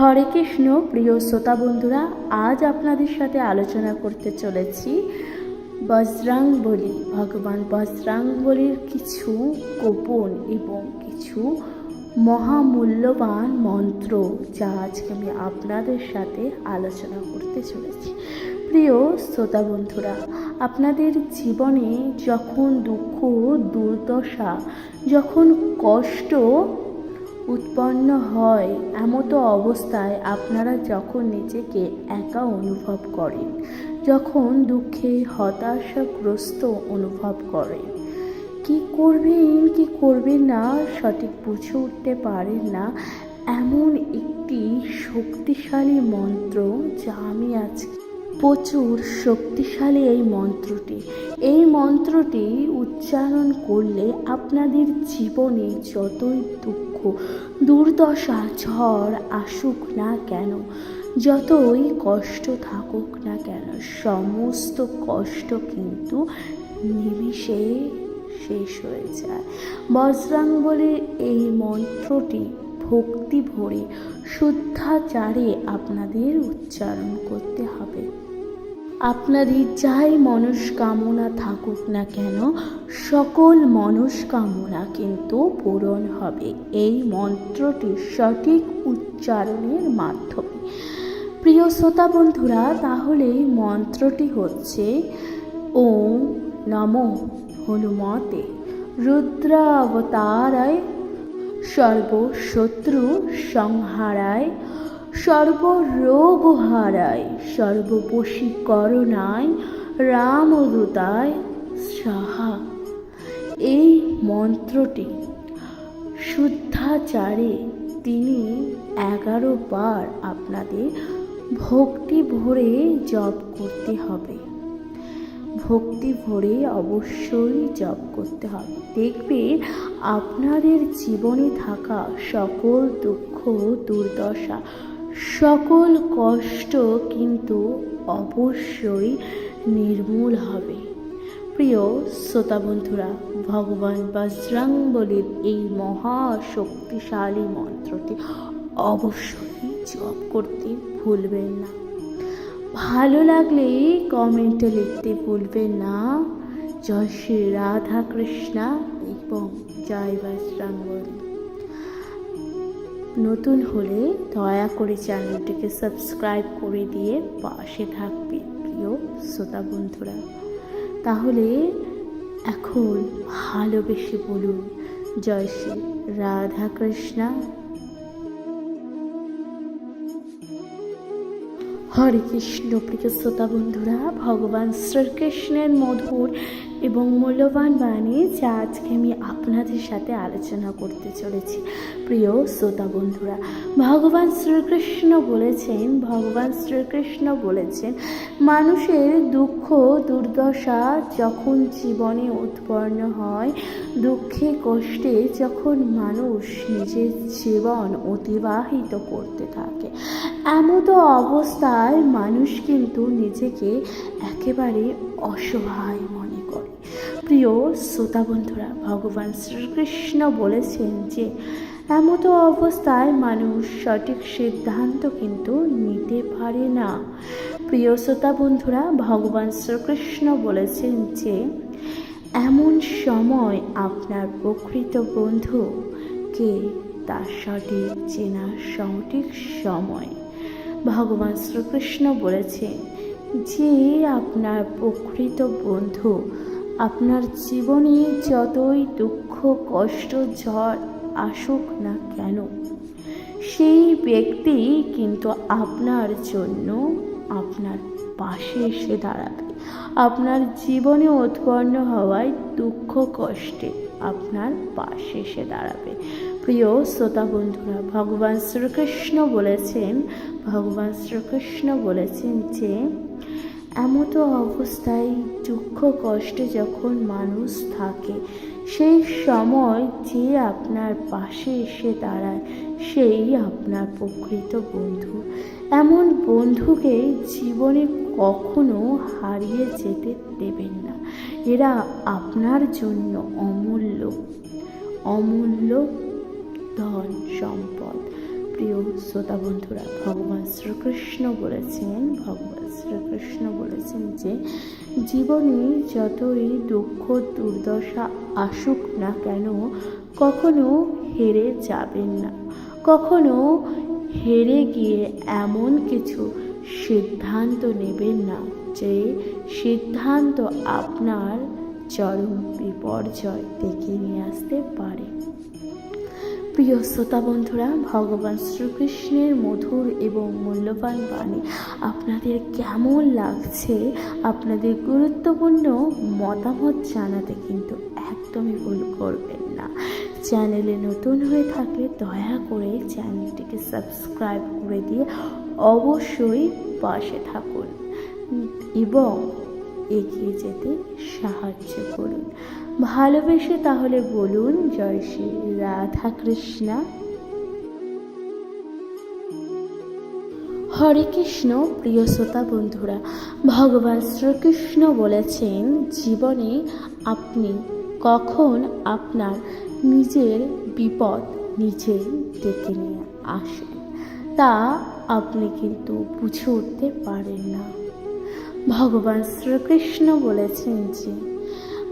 হরে কৃষ্ণ, প্রিয় শ্রোতা বন্ধুরা, আজ আপনাদের সাথে আলোচনা করতে চলেছি বজরাং বলি ভগবান বজরাং বলির কিছু গোপন এবং কিছু মহামূল্যবান মন্ত্র যা আজকে আমি আপনাদের সাথে আলোচনা করতে চলেছি। প্রিয় শ্রোতা বন্ধুরা, আপনাদের জীবনে যখন দুঃখ, দুর্দশা, যখন কষ্ট উৎপন্ন হয় এমতো অবস্থায় আপনারা যখন নিজেকে একা অনুভব করেন, যখন দুঃখে হতাশাগ্রস্ত অনুভব করেন, কি করবেন কি করবেন না, সঠিক বুঝে উঠতে পারেন না, এমন একটি শক্তিশালী মন্ত্র যা আমি আজকে প্রচুর শক্তিশালী এই মন্ত্রটি। এই মন্ত্রটি উচ্চারণ করলে আপনাদের জীবনে যতই দুঃখ, দুর্দশা, ঝড় আসুক না কেন, যতই কষ্ট থাকুক না কেন, সমস্ত কষ্ট কিন্তু নিমিষে শেষ হয়ে যায়। বজ্রাঙ্গলের এই মন্ত্রটি ভক্তি ভরে শুদ্ধাচারে আপনাদের উচ্চারণ করতে হবে। আপনাদের যাই মনস্কামনা থাকুক না কেন, সকল মনস্কামনা কিন্তু পূরণ হবে। এই মন্ত্রটি সঠিক উচ্চারণের মাধ্যমে। প্রিয় শ্রোতা বন্ধুরা, তাহলে মন্ত্রটি হচ্ছে, ওম নম হনুমতে রুদ্রাবতারায় সর্বশত্রু সংহারায় সর্বরোগহারায় সর্ববশীকরণায় রামদূতায় সাহা। এই মন্ত্রটি শুদ্ধাচারে তিনি এগারো বার আপনাদের ভক্তি ভরে জপ করতে হবে। ভক্তি ভরে অবশ্যই জপ করতে হবে। দেখবে আপনাদের জীবনে থাকা সকল দুঃখ, দুর্দশা সকল কষ্ট কিন্তু অবশ্যই নির্মূল হবে। প্রিয় শ্রোতা বন্ধুরা, ভগবান বজরং বলির এই মহা শক্তিশালী মন্ত্রটি অবশ্যই জপ করতে ভুলবেন না। ভালো লাগলে কমেন্টে লিখতে ভুলবেন না। জয় শ্রী রাধা কৃষ্ণা এবং জয় বজরঙ্গলী নতুন হলে দয়া করে চ্যানেলটিকে সাবস্ক্রাইব করে দিয়ে পাশে থাকবে, প্রিয় শ্রোতা বন্ধুরা। তাহলে এখন ভালোবেসে বলুন, জয় শ্রী রাধা কৃষ্ণা। হরে কৃষ্ণ, প্রিয় শ্রোতা বন্ধুরা, ভগবান শ্রীকৃষ্ণের মধুর এবং মূল্যবান বাণী যা আজকে আমি আপনাদের সাথে আলোচনা করতে চলেছি। প্রিয় শ্রোতা বন্ধুরা, ভগবান শ্রীকৃষ্ণ বলেছেন, ভগবান শ্রীকৃষ্ণ বলেছেন, মানুষের দুঃখ, দুর্দশা যখন জীবনে উৎপন্ন হয়, দুঃখে, কষ্টে যখন মানুষ নিজের জীবন অতিবাহিত করতে থাকে, এমতো অবস্থায় মানুষ কিন্তু নিজেকে একেবারে অসহায় প্রিয় শ্রোতা বন্ধুরা, ভগবান শ্রীকৃষ্ণ বলেছেন যে, এমতো অবস্থায় মানুষ সঠিক সিদ্ধান্ত কিন্তু নিতে পারে না। প্রিয় শ্রোতা বন্ধুরা, ভগবান শ্রীকৃষ্ণ বলেছেন যে, এমন সময় আপনার প্রকৃত বন্ধুকে তার সঠিক চেনা সঠিক সময়। ভগবান শ্রীকৃষ্ণ বলেছেন যে, আপনার প্রকৃত বন্ধু আপনার জীবনে যতই দুঃখ, কষ্ট, ঝড় আসুক না কেন, সেই ব্যক্তি কিন্তু আপনার জন্য আপনার পাশে এসে দাঁড়াবে। আপনার জীবনে উৎপন্ন হওয়ায় দুঃখ, কষ্টে আপনার পাশে এসে দাঁড়াবে। প্রিয় শ্রোতা বন্ধুরা, ভগবান শ্রীকৃষ্ণ বলেছেন, ভগবান শ্রীকৃষ্ণ বলেছেন যে এমতো অবস্থায় দুঃখ কষ্টে যখন মানুষ থাকে, সেই সময় যে আপনার পাশে এসে দাঁড়ায়, সেই আপনার প্রকৃত বন্ধু। এমন বন্ধুকে জীবনে কখনো হারিয়ে যেতে দেবেন না। এরা আপনার জন্য অমূল্য অমূল্য ধন সম্পদ। প্রিয় শ্রোতা বন্ধুরা, ভগবান শ্রীকৃষ্ণ বলেছেন, ভগবান শ্রীকৃষ্ণ বলেছেন যে, জীবনে যতই দুঃখ, দুর্দশা আসুক না কেন, কখনো হেরে যাবেন না। কখনো হেরে গিয়ে এমন কিছু সিদ্ধান্ত নেবেন না যে, সিদ্ধান্ত আপনার চরম বিপর্যয় ডেকে নিয়ে আসতে পারে। প্রিয় শ্রোতা বন্ধুরা, ভগবান শ্রীকৃষ্ণের মধুর এবং মূল্যবান বাণী আপনাদের কেমন লাগছে? আপনাদের গুরুত্বপূর্ণ মতামত জানাতে কিন্তু একদমই ভুল করবেন না। চ্যানেলে নতুন হয়ে থাকলে দয়া করে চ্যানেলটিকে সাবস্ক্রাইব করে দিয়ে অবশ্যই পাশে থাকুন এবং এগিয়ে যেতে সাহায্য করুন। ভালোবেসে তাহলে বলুন, জয় শ্রী রাধা কৃষ্ণা হরে কৃষ্ণ, প্রিয় শ্রোতা বন্ধুরা, ভগবান শ্রীকৃষ্ণ বলেছেন, জীবনে আপনি কখন আপনার নিজের বিপদ নিজেই ডেকে নিয়ে আসেন? তা আপনি কিন্তু বুঝে উঠতে পারেন না। ভগবান শ্রীকৃষ্ণ বলেছেন যে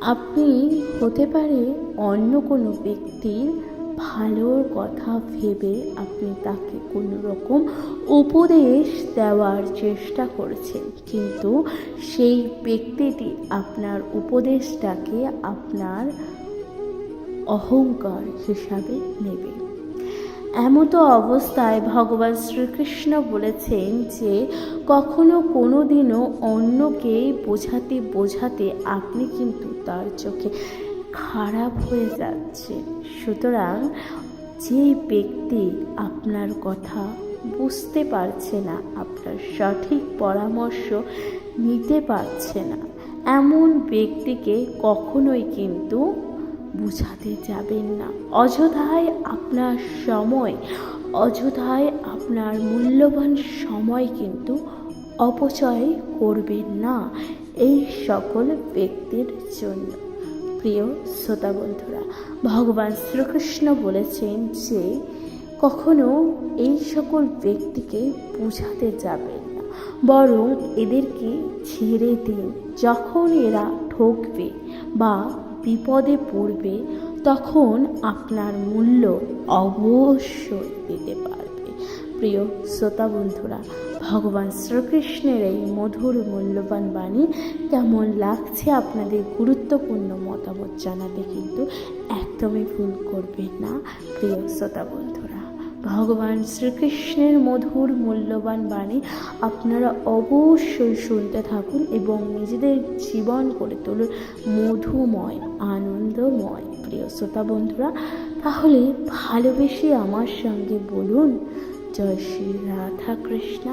আপনি হতে পারে অন্য কোনো ব্যক্তির ভালোর কথা ভেবে আপনি তাকে কোনো রকম উপদেশ দেওয়ার চেষ্টা করেছেন। কিন্তু সেই ব্যক্তিটি আপনার উপদেশটাকে আপনার অহংকার হিসাবে নেবে। এমতো অবস্থায় ভগবান শ্রীকৃষ্ণ বলেছেন যে, কখনো কোনো দিনও অন্যকে বোঝাতে বোঝাতে আপনি কিন্তু তার চোখে খারাপ হয়ে যাচ্ছে। সুতরাং যে ব্যক্তি আপনার কথা বুঝতে পারছে না, আপনার সঠিক পরামর্শ নিতে পারছে না, এমন ব্যক্তিকে কখনোই কিন্তু বুঝাতে যাবেন না। অযথায় আপনার সময় অযথায় আপনার মূল্যবান সময় কিন্তু অপচয় করবেন না এই সকল ব্যক্তির জন্য। প্রিয় শ্রোতা বন্ধুরা, ভগবান শ্রীকৃষ্ণ বলেছেন যে, কখনো এই সকল ব্যক্তিকে বুঝাতে যাবেন না, বরং এদেরকে ছেড়ে দিন। যখন এরা ঠকবে বা বিপদে পড়বে, তখন আপনার মূল্য অবশ্যই দিতে পারবে। প্রিয় শ্রোতা বন্ধুরা, ভগবান শ্রীকৃষ্ণের এই মধুর মূল্যবান বাণী কেমন লাগছে আপনাদের গুরুত্বপূর্ণ মতামত জানাতে কিন্তু একদমই ভুল করবেন না, প্রিয় শ্রোতা বন্ধুরা। ভগবান শ্রীকৃষ্ণের মধুর মূল্যবান বাণী আপনারা অবশ্যই শুনতে থাকুন এবং নিজেদের জীবন করে তুলুন। মধুময়, আনন্দময়। প্রিয় শ্রোতা বন্ধুরা, তাহলে ভালোবেসে আমার সঙ্গে বলুন জয় শ্রী রাধা কৃষ্ণ।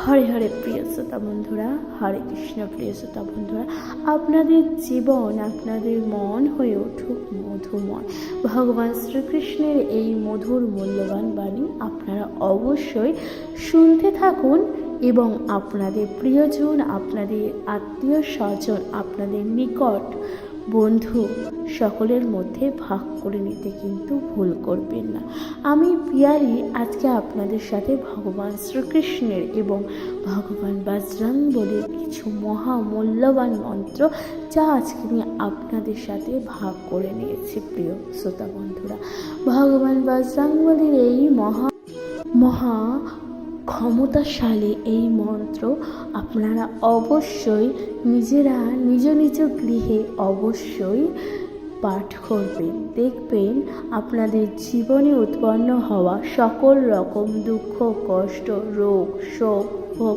হরে হরে প্রিয় শ্রোতা বন্ধুরা, হরে কৃষ্ণ প্রিয় শ্রোতা বন্ধুরা, আপনাদের জীবন, আপনাদের মন হয়ে উঠুক মধুময়। ভগবান শ্রীকৃষ্ণের এই মধুর মূল্যবান বাণী আপনারা অবশ্যই শুনতে থাকুন এবং আপনাদের প্রিয়জন, আপনাদের আত্মীয় স্বজন, আপনাদের নিকট বন্ধু, সকলের মধ্যে ভাগ করে নিতে কিন্তু ভুল করবেন না। আমি পিয়ারি, আজকে আপনাদের সাথে ভগবান শ্রীকৃষ্ণের এবং ভগবান বজরং বলির কিছু মহা মূল্যবান মন্ত্র যা আজকে আমি আপনাদের সাথে ভাগ করে নিয়েছি, প্রিয় শ্রোতা বন্ধুরা। ভগবান বজরং বলির এই মহা মহা ক্ষমতাশালী এই মন্ত্র আপনারা অবশ্যই নিজেরা নিজ নিজ গৃহে অবশ্যই পাঠ করবেন। দেখবেন আপনাদের জীবনে উৎপন্ন হওয়া সকল রকম দুঃখ, কষ্ট, রোগ, শোক, ভোগ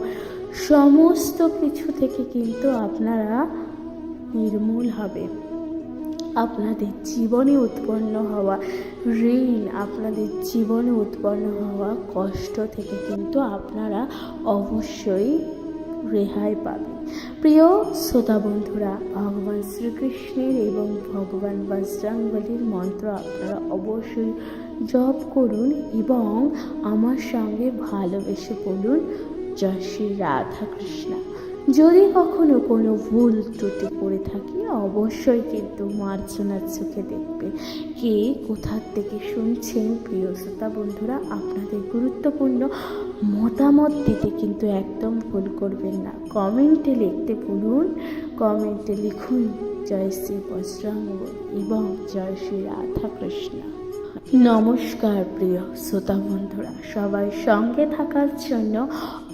সমস্ত কিছু থেকে কিন্তু আপনারা নির্মূল হবে আপনাদের জীবনে উৎপন্ন হওয়া ঋণ, আপনাদের জীবনে উৎপন্ন হওয়া কষ্ট থেকে কিন্তু আপনারা অবশ্যই রেহাই পাবেন। প্রিয় শ্রোতা বন্ধুরা, ভগবান শ্রীকৃষ্ণের এবং ভগবান বজরাঙ্গলির মন্ত্র আপনারা অবশ্যই জপ করুন এবং আমার সঙ্গে ভালোবেসে বলুন জয় শ্রী রাধা কৃষ্ণ যদি কখনো কোনো ভুল ত্রুটি করে থাকি, অবশ্যই কিন্তু মার্জনার চোখে দেখবে। কে কোথার থেকে শুনছেন? প্রিয় শ্রোতা বন্ধুরা, আপনাদের গুরুত্বপূর্ণ মতামত দিতে কিন্তু একদম ভুল করবেন না। কমেন্টে লিখতে বলুন। কমেন্টে লিখুন, জয় শ্রী বজরঙ্গ এবং জয় শ্রী রাধা কৃষ্ণ নমস্কার, প্রিয় শ্রোতা বন্ধুরা। সবাই সঙ্গে থাকার জন্য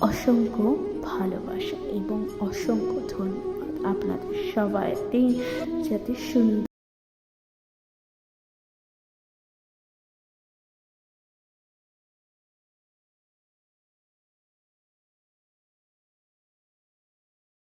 অসংখ্য ভালোবাসা এবং অসংখ্য ধন্যবাদ আপনাদের সবাই দিন যাতে সুন্দর